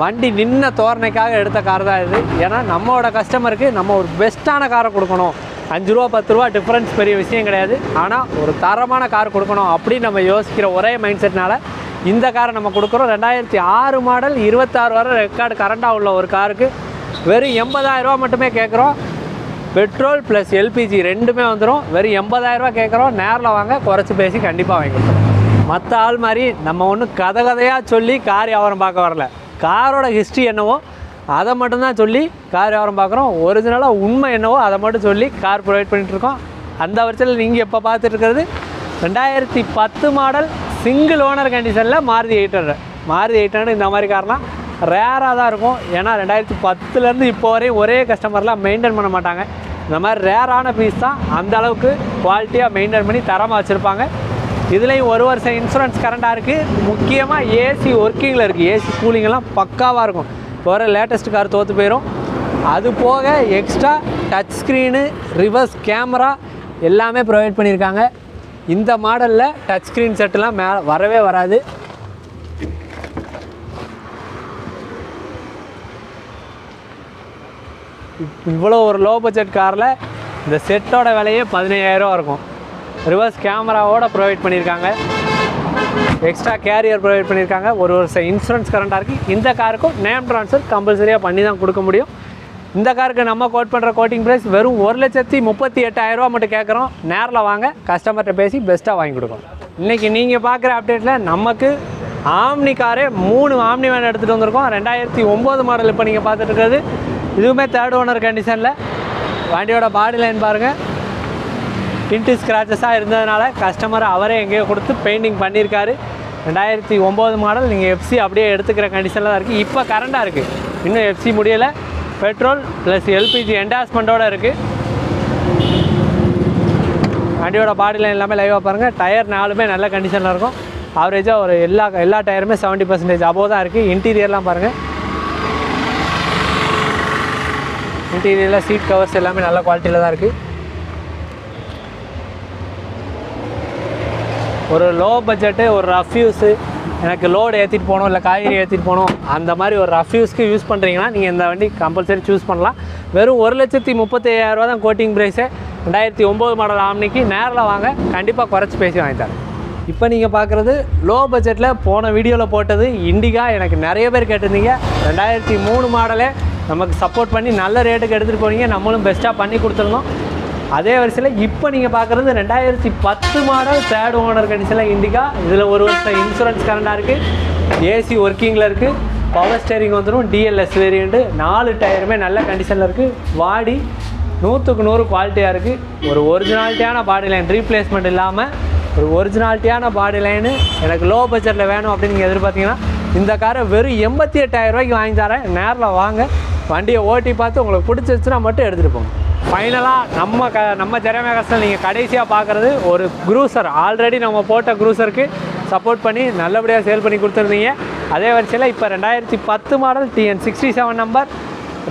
வண்டி நின்ன தோரணைக்காக எடுத்த கார் தான் இது. ஏன்னா நம்மளோட கஸ்டமருக்கு நம்ம ஒரு பெஸ்ட்டான காரை கொடுக்கணும். அஞ்சு ரூபா பத்து ரூபா டிஃப்ரென்ஸ் பெரிய விஷயம் கிடையாது. ஆனால் ஒரு தரமான கார் கொடுக்கணும் அப்படின்னு நம்ம யோசிக்கிற ஒரே மைண்ட் செட்னால இந்த காரை நம்ம கொடுக்குறோம். ரெண்டாயிரத்தி ஆறு மாடல் இருபத்தாறு வரை ரெக்கார்டு கரண்டாக உள்ள ஒரு காருக்கு வெறும் எண்பதாயிரம் ரூபா மட்டுமே கேட்குறோம். பெட்ரோல் ப்ளஸ் எல்பிஜி ரெண்டுமே வந்துடும் வெறும் எண்பதாயிரரூபா கேட்குறோம். நேரில் வாங்க குறைச்சி பேசி கண்டிப்பாக வாங்கி மற்ற ஆள் மாதிரி நம்ம ஒன்றும் கதை கதையாக சொல்லி கார் வியாபாரம் பார்க்க வரல. காரோட ஹிஸ்ட்ரி என்னவோ அதை மட்டும்தான் சொல்லி கார் வியாபாரம் பார்க்குறோம். ஒரிஜினலாக உண்மை என்னவோ அதை மட்டும் சொல்லி கார் ப்ரொவைட் பண்ணிகிட்ருக்கோம் அந்த வருஷத்தில் நீங்கள் இப்போ பார்த்துட்ருக்கிறது ரெண்டாயிரத்தி பத்து மாடல் சிங்கிள் ஓனர் கண்டிஷனில் Maruti eight hundred Maruti eight hundred இந்த மாதிரி கார்லாம் ரேராக தான் இருக்கும். ஏன்னா ரெண்டாயிரத்தி பத்துலேருந்து இப்போ வரையும் ஒரே கஸ்டமர்லாம் மெயின்டைன் பண்ண மாட்டாங்க. இந்த மாதிரி ரேரான பீஸ் தான் அந்த அளவுக்கு குவாலிட்டியாக மெயின்டைன் பண்ணி தரமாக வச்சுருப்பாங்க. இதுலேயும் ஒரு வருஷம் இன்சூரன்ஸ் கரண்டாக இருக்குது முக்கியமாக ஏசி ஒர்க்கிங்கில் இருக்குது ஏசி கூலிங்கெல்லாம் பக்காவாக இருக்கும். இப்போ வர லேட்டஸ்ட் கார் தோற்று போயிடும் அது போக extra touch screen reverse camera எல்லாமே ப்ரொவைட் பண்ணியிருக்காங்க. இந்த மாடலில் டச் ஸ்க்ரீன் செட்டெலாம் மே வரவே வராது. இவ்வளோ ஒரு லோ பட்ஜெட் காரில் இந்த செட்டோட விலையே பதினையாயிரம் இருக்கும். ரிவர்ஸ் கேமராவோட ப்ரொவைட் பண்ணியிருக்காங்க. எக்ஸ்ட்ரா கேரியர் ப்ரொவைட் பண்ணியிருக்காங்க. ஒரு வருஷம் இன்சூரன்ஸ் கரண்டாக இருக்குது இந்த காருக்கும் நேம் ட்ரான்ஸ்ஃபர் கம்பல்சரியாக பண்ணி தான் கொடுக்க முடியும். இந்த காருக்கு நம்ம கோட் பண்ணுற கோட்டிங் ப்ரைஸ் வெறும் ஒரு லட்சத்தி முப்பத்தி எட்டாயிரரூவா மட்டும் கேட்குறோம் நேரில் வாங்க கஸ்டமர்கிட்ட பேசி பெஸ்ட்டாக வாங்கி கொடுக்கணும். இன்றைக்கி நீங்கள் பார்க்குற அப்டேட்டில் நமக்கு ஆம்னி காரே மூணு ஆம்னி வேன் எடுத்துகிட்டு வந்திருக்கோம். ரெண்டாயிரத்தி ஒம்பது மாடல் இப்போ நீங்கள் பார்த்துட்டு இருக்கிறது. இதுவுமே தேர்ட் ஓனர் கண்டிஷனில் வண்டியோட பாடி லைன் பாருங்கள் டின்ட்டு ஸ்க்ராச்சஸாக இருந்ததுனால கஸ்டமர் அவரே எங்கேயோ கொடுத்து பெயிண்டிங் பண்ணியிருக்காரு. ரெண்டாயிரத்தி ஒம்பது மாடல் நீங்கள் எஃப்சி அப்படியே எடுத்துக்கிற கண்டிஷனில் தான் இருக்குது இப்போ கரண்டாக இருக்குது இன்னும் எஃப்சி முடியலை. பெட்ரோல் ப்ளஸ் எல்பிஜி என்டாஸ்மெண்ட்டோட இருக்குது வண்டியோட பாடி லைன் எல்லாமே லைவாக பாருங்கள் டயர் நாலுமே நல்ல கண்டிஷனில் இருக்கும். ஆவரேஜாக ஒரு எல்லா எல்லா டயருமே செவன்ட்டி பர்சன்டேஜ் அபோவ் தான் இருக்குது இன்டீரியர்லாம் பாருங்கள் இன்டீரியரில் சீட் கவர்ஸ் எல்லாமே நல்ல குவாலிட்டியில் தான் இருக்குது ஒரு லோ பட்ஜெட்டு ஒரு ரஃப் யூஸு எனக்கு லோடு ஏற்றிட்டு போகணும் இல்லை காய்கறி ஏற்றிட்டு போகணும் அந்த மாதிரி ஒரு ரஃப் யூஸ்க்கு யூஸ் பண்ணுறீங்கன்னா நீங்கள் இந்த வண்டி கம்பல்சரி சூஸ் பண்ணலாம். வெறும் ஒரு லட்சத்தி முப்பத்தி ஐயாயிரரூவா தான் கோட்டிங் ப்ரைஸு ரெண்டாயிரத்தி ஒம்பது மாடல் ஆம்னிக்கு நேரில் வாங்க கண்டிப்பாக குறைச்சி பேசி வாங்கி தரேன். இப்போ நீங்கள் பார்க்குறது லோ பட்ஜெட்டில் போன வீடியோவில் போட்டது இண்டிகா எனக்கு நிறைய பேர் கேட்டிருந்தீங்க. ரெண்டாயிரத்தி மூணு மாடலே நமக்கு சப்போர்ட் பண்ணி நல்ல ரேட்டுக்கு எடுத்துகிட்டு போனீங்க. நம்மளும் பெஸ்ட்டாக பண்ணி கொடுத்துருந்தோம் அதே வரிசையில் இப்போ நீங்கள் பார்க்குறது ரெண்டாயிரத்தி பத்து மாடல் தேர்ட் ஓனர் கண்டிஷனில் இண்டிகா இதில் ஒரு வருஷம் இன்சூரன்ஸ் கரண்டாக இருக்குது ஏசி ஒர்க்கிங்கில் இருக்குது பவர் ஸ்டேரிங் வந்துடும் டிஎல்எஸ் வேரியண்ட்டு நாலு டயருமே நல்ல கண்டிஷனில் இருக்குது வாடி நூற்றுக்கு நூறு குவாலிட்டியாக இருக்குது ஒரு ஒரிஜினாலிட்டியான பாடி லைன் ரீப்ளேஸ்மெண்ட் இல்லாமல் ஒரு ஒரிஜினாலிட்டியான பாடி லைனு எனக்கு லோ பட்ஜெட்டில் வேணும் அப்படின்னு நீங்கள் எதிர்பார்த்தீங்கன்னா இந்த காரை வெறும் எண்பத்தி எட்டாயிரம் ரூபாய்க்கு வாங்கி தரேன். நேரில் வாங்க. வண்டியை ஓட்டி பார்த்து உங்களுக்கு பிடிச்சிருச்சுன்னா மட்டும் எடுத்துகிட்டு போங்க. ஃபைனலாக நம்ம க நம்ம திறமை கஷ்டம் நீங்கள் கடைசியாக பார்க்குறது ஒரு குரூசர் ஆல்ரெடி நம்ம போட்ட குரூசருக்கு சப்போர்ட் பண்ணி நல்லபடியாக சேல் பண்ணி கொடுத்துருந்தீங்க. அதே வரிசையில் இப்போ ரெண்டாயிரத்தி பத்து model TN sixty seven number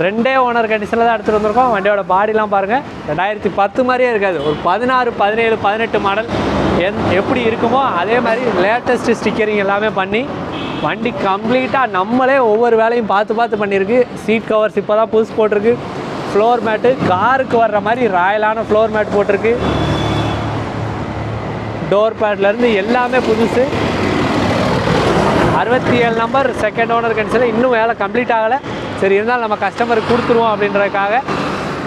ரெண்டே ஓனர் கண்டிஷனில் தான் எடுத்துகிட்டு வந்திருக்கோம். வண்டியோட பாடிலாம் பாருங்கள் ரெண்டாயிரத்தி பத்து மாதிரியே இருக்காது. ஒரு பதினாறு பதினேழு பதினெட்டு மாடல் என் எப்படி இருக்குமோ அதே மாதிரி லேட்டஸ்ட் ஸ்டிக்கரிங் எல்லாமே பண்ணி வண்டி கம்ப்ளீட்டாக நம்மளே ஒவ்வொரு வேலையும் பார்த்து பார்த்து பண்ணியிருக்கு. சீட் கவர்ஸ் இப்போ தான் புதுசு போட்டிருக்கு. ஃப்ளோர் மேட்டு காருக்கு வர்ற மாதிரி ராயலான ஃப்ளோர் மேட் போட்டிருக்கு. டோர் பேட்லேருந்து எல்லாமே புதுசு. அறுபத்தி ஏழு நம்பர் செகண்ட் ஓனர் கண்டிஷனில் இன்னும் வேலை கம்ப்ளீட் ஆகலை. சரி இருந்தாலும் நம்ம கஸ்டமருக்கு கொடுத்துருவோம் அப்படின்றதுக்காக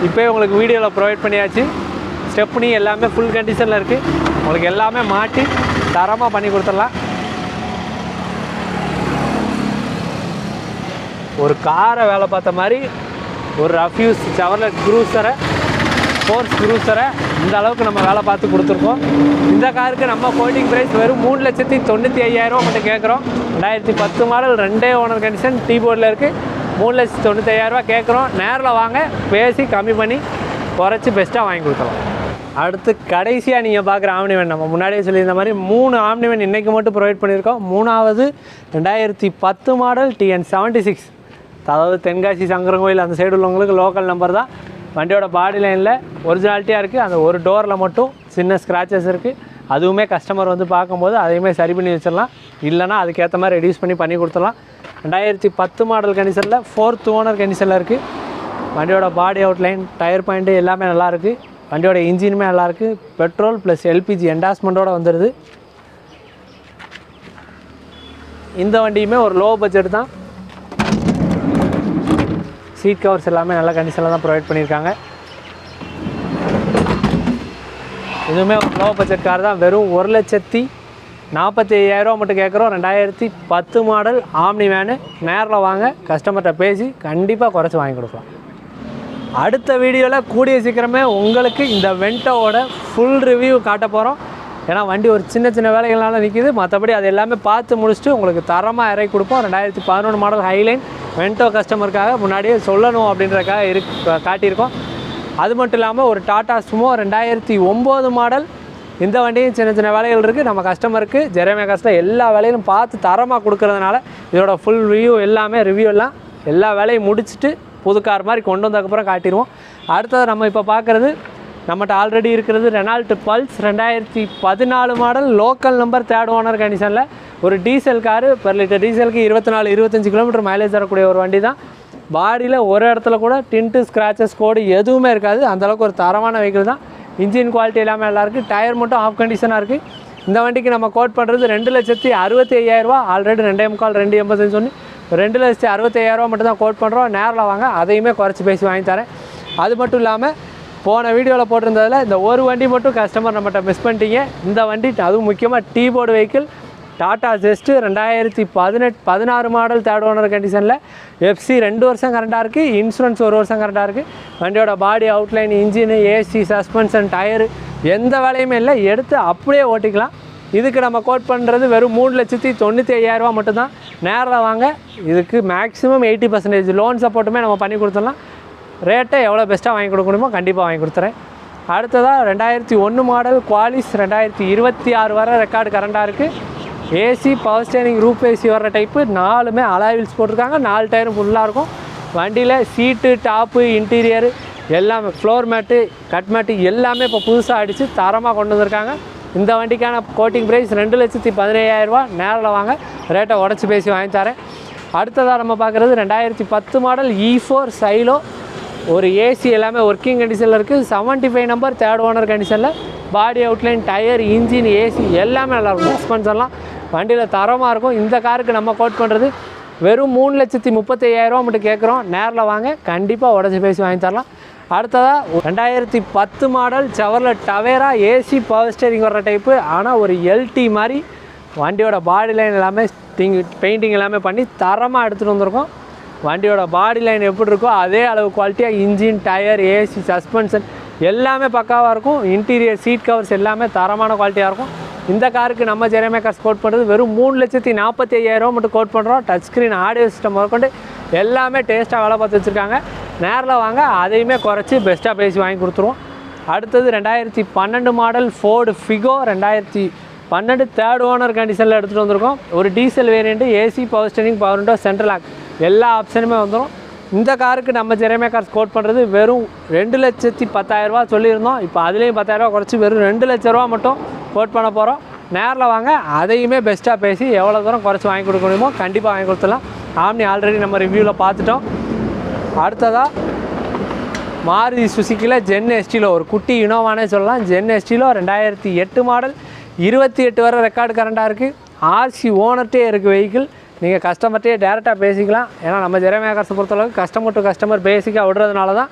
இப்போயே உங்களுக்கு வீடியோவில் ப்ரொவைட் பண்ணியாச்சு. ஸ்டெப்னி எல்லாமே ஃபுல் கண்டிஷனில் இருக்குது உங்களுக்கு எல்லாமே மாட்டி தரமாக பண்ணி கொடுத்துடலாம். ஒரு காரை வேலை பார்த்த மாதிரி ஒரு ரஃப்யூஸ் செவர்லெட் க்ரூசரை ஃபோர்ஸ் க்ரூசரை இந்த அளவுக்கு நம்ம வேலை பார்த்து கொடுத்துருக்கோம். இந்த காருக்கு நம்ம கோட்டிங் ப்ரைஸ் வெறும் மூணு லட்சத்தி தொண்ணூற்றி ஐயாயிரம் மட்டும் கேட்குறோம். ரெண்டாயிரத்தி பத்து மாடல் ரெண்டே ஓனர் கண்டிஷன் டீ போர்டில் இருக்குது மூணு லட்சத்தி தொண்ணூற்றி ஐயாயிரரூபா கேட்குறோம். நேரில் வாங்க பேசி கம்மி பண்ணி குறைச்சி பெஸ்ட்டாக வாங்கி கொடுக்கலாம். அடுத்து கடைசியாக நீங்கள் பார்க்குற ஆம்னிவன் நம்ம முன்னாடியே சொல்லியிருந்த மாதிரி மூணு ஆம்னிவன் இன்றைக்கி மட்டும் ப்ரொவைட் பண்ணியிருக்கோம். மூணாவது ரெண்டாயிரத்தி பத்து மாடல் டிஎன் செவன்ட்டி சிக்ஸ் அதாவது தென்காசி சங்கரங்கோயில் அந்த சைடு உள்ளவங்களுக்கு லோக்கல் நம்பர் தான். வண்டியோட பாடி லைனில் ஒரிஜினாலிட்டியாக இருக்குது அந்த ஒரு டோரில் மட்டும் சின்ன ஸ்க்ராச்சஸ் இருக்குது அதுவுமே கஸ்டமர் வந்து பார்க்கும்போது அதையுமே சரி பண்ணி வச்சிடலாம். இல்லைனா அதுக்கேற்ற மாதிரி ரெடியூஸ் பண்ணி பண்ணி கொடுத்துடலாம். ரெண்டாயிரத்தி பத்து மாடல் கண்டிஷனில் ஃபோர்த் ஓனர் கண்டிஷனில் இருக்குது வண்டியோட பாடி அவுட்லைன் டயர் பாயிண்ட்டு எல்லாமே நல்லாயிருக்கு வண்டியோட இன்ஜினுமே நல்லாயிருக்கு பெட்ரோல் ப்ளஸ் எல்பிஜி என்டாஸ்மெண்ட்டோட வந்துடுது இந்த வண்டியுமே ஒரு லோ பட்ஜெட் தான். சீட் கவர்ஸ் எல்லாமே நல்ல கண்டிஷனில் தான் ப்ரொவைட் பண்ணியிருக்காங்க. இதுவுமே ஒரு லோ பட்ஜெட் கார் தான். வெறும் ஒரு லட்சத்தி நாற்பத்தி ஐயாயிரரூவா மட்டும் கேட்குறோம். ரெண்டாயிரத்தி பத்து மாடல் ஆம்னி வேனு நேரில் வாங்க. கஸ்டமர்கிட்ட பேசி கண்டிப்பாக குறைச்சி வாங்கி கொடுக்கலாம். அடுத்த வீடியோவில் கூடிய சீக்கிரமே உங்களுக்கு இந்த வெண்டோவோட ஃபுல் ரிவ்யூ காட்ட போகிறோம் ஏன்னா வண்டி ஒரு சின்ன சின்ன வேலைகள்னால நிற்கிது மற்றபடி அது எல்லாமே பார்த்து முடிச்சுட்டு உங்களுக்கு தரமாக இறக்கி கொடுப்போம். ரெண்டாயிரத்தி பதினொன்று மாடல் ஹைலைன் வென்டோ கஸ்டமருக்காக முன்னாடியே சொல்லணும் அப்படின்றக்காக இரு காட்டியிருக்கோம். அது மட்டும் இல்லாமல் ஒரு டாட்டா சுமோ ரெண்டாயிரத்தி ஒம்பது மாடல் இந்த வண்டியும் சின்ன சின்ன வேலைகள் இருக்குது நம்ம கஸ்டமருக்கு ஜெரமே எல்லா வேலையிலும் பார்த்து தரமாக கொடுக்கறதுனால இதோட ஃபுல் ரிவ்யூ எல்லாமே ரிவ்யூ எல்லாம் எல்லா வேலையும் முடிச்சுட்டு புது கார் மாதிரி கொண்டு வந்ததுக்கப்புறம் காட்டிடுவோம் அடுத்தது நம்ம இப்போ பார்க்குறது நம்மகிட்ட ஆல்ரெடி இருக்கிறது ரெனால்ட் பல்ஸ் ரெண்டாயிரத்தி பதினாலு model local number third owner கண்டிஷனில் ஒரு டீசல் காரு பெர் லிட்டர் டீசலுக்கு இருபத்தி நாலு இருபத்தஞ்சி கிலோமீட்டர் மைலேஜ் தரக்கூடிய ஒரு வண்டி தான் பாடியில் ஒரு இடத்துல கூட டின்ட்டு ஸ்க்ராச்சஸ் கோடு எதுவுமே இருக்காது. அந்தளவுக்கு ஒரு தரமான வெஹிக்கிள் தான். இன்ஜின் குவாலிட்டி எல்லாமே நல்லாயிருக்கு டயர் மட்டும் ஆஃப் கண்டிஷனாக இருக்குது இந்த வண்டிக்கு நம்ம கோட் பண்ணுறது ரெண்டு லட்சத்தி அறுபத்தி ஐயாயிரரூவா ஆல்ரெடி ரெண்டே முக்கால் ரெண்டு எண்பத்தஞ்சு சொல்லி ரெண்டு லட்சத்தி அறுபத்தி ஐயாயிரரூவா மட்டும் தான் கோட் பண்ணுறோம் நேரில் வாங்க. அதையுமே குறைச்சி பேசி வாங்கி தரேன். அது மட்டும் இல்லாமல் போன வீடியோவில் போட்டிருந்ததில் இந்த ஒரு வண்டி மட்டும் கஸ்டமர் நம்மகிட்ட மிஸ் பண்ணிட்டீங்க. இந்த வண்டி அதுவும் முக்கியமாக T board vehicle Tata Zest ரெண்டாயிரத்தி பதினெட் பதினாறு மாடல் தேர்ட் ஓனர் கண்டிஷனில் எஃப்சி ரெண்டு வருஷம் கரண்டாக இருக்குது இன்சூரன்ஸ் ஒரு வருஷம் கரண்டாக இருக்குது வண்டியோட body outline engine AC suspension tyre எந்த வேலையுமே இல்லை எடுத்து அப்படியே ஓட்டிக்கலாம். இதுக்கு நம்ம கோட் பண்ணுறது வெறும் மூணு லட்சத்தி தொண்ணூற்றி ஐயாயிரரூவா மட்டும்தான். நேரில் வாங்க இதுக்கு மேக்ஸிமம் எயிட்டி பர்சன்டேஜ் லோன் சப்போர்ட்டுமே நம்ம பண்ணி கொடுத்துடலாம். ரேட்டை எவ்வளோ பெஸ்ட்டாக வாங்கி கொடுக்கணுமோ கண்டிப்பாக வாங்கி கொடுத்துறேன். அடுத்ததாக ரெண்டாயிரத்தி ஒன்று மாடல் குவாலிஸ் ரெண்டாயிரத்தி இருபத்தி ஆறு வரை ரெக்கார்டு கரண்டாக இருக்குது AC power steering roof AC வர்ற டைப்பு நாலுமே அலாவில்ஸ் போட்டிருக்காங்க. நாலு டயரும் ஃபுல்லாக இருக்கும். வண்டியில் சீட்டு டாப்பு இன்டீரியர் எல்லாமே ஃப்ளோர் மேட்டு கட் மேட்டு எல்லாமே இப்போ புதுசாக அடித்து தரமாக கொண்டு வந்திருக்காங்க. இந்த வண்டிக்கான கோட்டிங் ப்ரைஸ் ரெண்டு லட்சத்தி பதினையாயிரரூவா நேரில் வாங்க. ரேட்டை உடச்சி பேசி வாங்கி தரேன். அடுத்ததாக நம்ம பார்க்குறது ரெண்டாயிரத்தி பத்து மாடல் இ ஃபோர் சைலோ ஒரு ஏசி எல்லாமே ஒர்க்கிங் கண்டிஷனில் இருக்குது seventy five number third owner கண்டிஷனில் body outline tyre engine AC எல்லாமே நல்லாயிருக்கும் சஸ்பென்ஷன்லாம் வண்டியில் தரமாக இருக்கும். இந்த காருக்கு நம்ம கோட் பண்ணுறது வெறும் மூணு லட்சத்தி முப்பத்தையாயிரரூவா மட்டும் கேட்குறோம். நேரில் வாங்க. கண்டிப்பாக உடச்சி பேசி வாங்கி தரலாம். அடுத்ததாக ரெண்டாயிரத்தி பத்து model Chevrolet Tavera AC power steering வர்ற டைப்பு ஆனால் ஒரு எல்டி மாதிரி வண்டியோட பாடி லைன் எல்லாமே திங் பெயிண்டிங் எல்லாமே பண்ணி தரமாக எடுத்துகிட்டு வந்திருக்கோம். வண்டியோட பாடி லைன் எப்படி இருக்கோ அதே அளவு குவாலிட்டியாக இன்ஜின் டயர் ஏசி சஸ்பென்ஷன் எல்லாமே பக்காவாக இருக்கும். இன்டீரியர் சீட் கவர்ஸ் எல்லாமே தரமான குவாலிட்டியாக இருக்கும். இந்த காருக்கு நம்ம ஜெரமேக்கர்ஸ் கோட் பண்ணுறது வெறும் மூணு லட்சத்தி நாற்பத்தி ஐயாயிரம் மட்டும் கோட் பண்ணுறோம் டச் ஸ்க்ரீன் ஆடியோ சிஸ்டம் முதற்கொண்டு எல்லாமே டேஸ்ட்டாக வேலை பார்த்து வச்சுருக்காங்க. நேரில் வாங்க அதையுமே குறைச்சி பெஸ்ட்டாக பேசி வாங்கி கொடுத்துருவோம். அடுத்தது ரெண்டாயிரத்தி பன்னெண்டு மாடல் ஃபோர்டு ஃபிகோ ரெண்டாயிரத்தி பன்னெண்டு தேர்ட் ஓனர் கண்டிஷனில் எடுத்துகிட்டு வந்திருக்கோம். ஒரு diesel variant AC power steering power window central lock எல்லா ஆப்ஷனுமே வந்துடும் இந்த காருக்கு நம்ம ஜெரமே கார் கோட் பண்ணுறது வெறும் ரெண்டு லட்சத்தி பத்தாயிரரூபா சொல்லியிருந்தோம். இப்போ அதுலேயும் பத்தாயிரரூபா குறைச்சி வெறும் ரெண்டு லட்ச ரூபா மட்டும் கோட் பண்ண போகிறோம் நேரில் வாங்க அதையுமே பெஸ்ட்டாக பேசி எவ்வளோ தூரம் குறைச்சி வாங்கி கொடுக்க முடியுமோ கண்டிப்பாக வாங்கி கொடுத்துடலாம். ஆம்னி ஆல்ரெடி நம்ம ரிவ்யூவில் பார்த்துட்டோம். அடுத்ததாக மாருதி சுசுக்கியில் ஜென் எஸ்டியில் ஒரு குட்டி இனோவானே சொல்லலாம். ஜென் எஸ்டியில் ரெண்டாயிரத்தி எட்டு மாடல் இருபத்தி எட்டு வரை ரெக்கார்டு கரண்டாக இருக்குது ஆர்சி ஓனர்ட்டே இருக்குது வெஹிக்கிள் நீங்கள் கஸ்டமர்கிட்டே டேரெக்டாக பேசிக்கலாம். ஏன்னா நம்ம ஜெரமேக்கர்ஸை பொறுத்தளவுக்கு கஸ்டமர் டு கஸ்டமர் பேசிக்காக விடுறதுனால தான்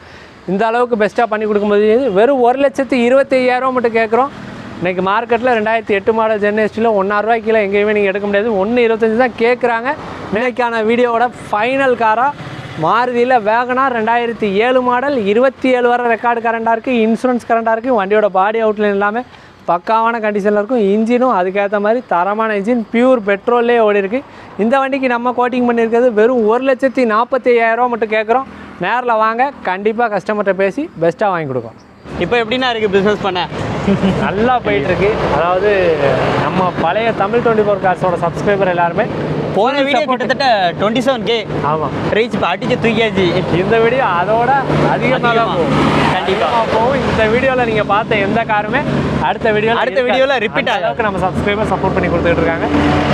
இந்த அளவுக்கு பெஸ்ட்டாக பண்ணி கொடுக்க முடியுது வெறும் ஒரு லட்சத்து இருபத்தி ஐயாயிரம் மட்டும் கேட்குறோம். இன்றைக்கி மார்க்கெட்டில் ரெண்டாயிரத்தி எட்டு மாடல் ஜென்எஸ்டியில் எஸ்டியில் ஒன்றாயிரூவாய் கீழே எங்கேயுமே நீங்கள் எடுக்க முடியாது. ஒன்று இருபத்தஞ்சி தான் கேட்குறாங்க. இன்னைக்கான வீடியோவோட ஃபைனல் காராக மாருதியில் வேகனா ரெண்டாயிரத்தி ஏழு மாடல் இருபத்தி ஏழு வரை ரெக்கார்டு கரண்டாக இருக்குது இன்சூரன்ஸ் கரண்டாக இருக்குது வண்டியோட பாடி அவுட்லைன் எல்லாமே பக்காவான கண்டிஷனில் இருக்கும். இன்ஜினும் அதுக்கேற்ற மாதிரி தரமான இன்ஜின் பியூர் பெட்ரோல்லே ஓடி இருக்கு இந்த வண்டிக்கு நம்ம கோட்டிங் பண்ணியிருக்கிறது வெறும் ஒரு லட்சத்தி நாற்பத்தி ஐயாயிரரூவா மட்டும் கேட்குறோம். நேரில் வாங்க கண்டிப்பாக கஸ்டமர்கிட்ட பேசி பெஸ்ட்டாக வாங்கி கொடுக்கும். இப்போ எப்படிண்ணா இருக்குது பிஸ்னஸ் பண்ண? நல்லா போயிட்டு இருக்கு அதாவது நம்ம பழைய தமிழ் டுவெண்ட்டி ஃபோர் கார்ஸோட சப்ஸ்கிரைபர் எல்லாருமே போன வீடியோ கிட்டத்தட்ட டுவெண்ட்டி செவன் கே ஆமாம் ரீச் இப்போ அடிச்சு தூக்கியாச்சு. இந்த வீடியோ அதோட அதிகமாக. போகும். கண்டிப்பா. அதிகமா போகும். இந்த வீடியோவில் நீங்கள் பார்த்த எந்த காருமே அடுத்த வீடியோ அடுத்த repeat ஆகாது. அளவுக்கு நம்ம சப்ஸ்கிரைபர் சப்போர்ட் பண்ணி கொடுத்துட்டு இருக்காங்க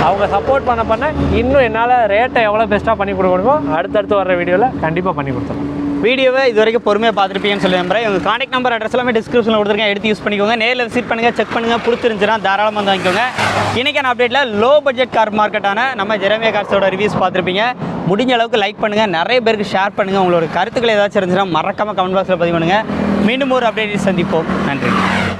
அவங்க சப்போர்ட் பண்ண பண்ண இன்னும் என்னால் ரேட்டை எவ்வளோ பெஸ்ட்டாக பண்ணி கொடுக்க முடியுமோ அடுத்தடுத்து வர வீடியோவில் கண்டிப்பாக பண்ணி கொடுத்துருவோம் வீடியோவை இது வரைக்கும் பொறுமையாக பார்த்துருப்பீங்கன்னு சொல்லி நம்புறேன். உங்கள் கான்டாக்ட் நம்பர் அட்ரஸ் எல்லாமே டிஸ்கிரிப்ஷனில் கொடுத்துருக்கேன். எடுத்து யூஸ் பண்ணிக்கோங்க. நேரில் விசிட் பண்ணுங்கள் செக் பண்ணுங்கள் பிடிச்சிருந்துச்சுன்னா தாராளமாக வந்து வாங்கிக்கோங்க. இன்றைக்கான அப்டேட்டில் லோ பட்ஜெட் கார் மார்க்கெட்டான நம்ம ஜெரமியா கார்ஸோட ரிவ்யூஸ் பார்த்துருப்பீங்க. முடிஞ்ச அளவுக்கு லைக் பண்ணுங்கள் நிறைய பேருக்கு ஷேர் பண்ணுங்கள் உங்களோட கருத்துக்கள் ஏதாச்சும் இருந்துச்சுன்னா மறக்காமல் கமெண்ட் பாக்ஸில் பதிவு பண்ணுங்கள் மீண்டும் ஒரு அப்டேட் சந்திப்போம். நன்றி.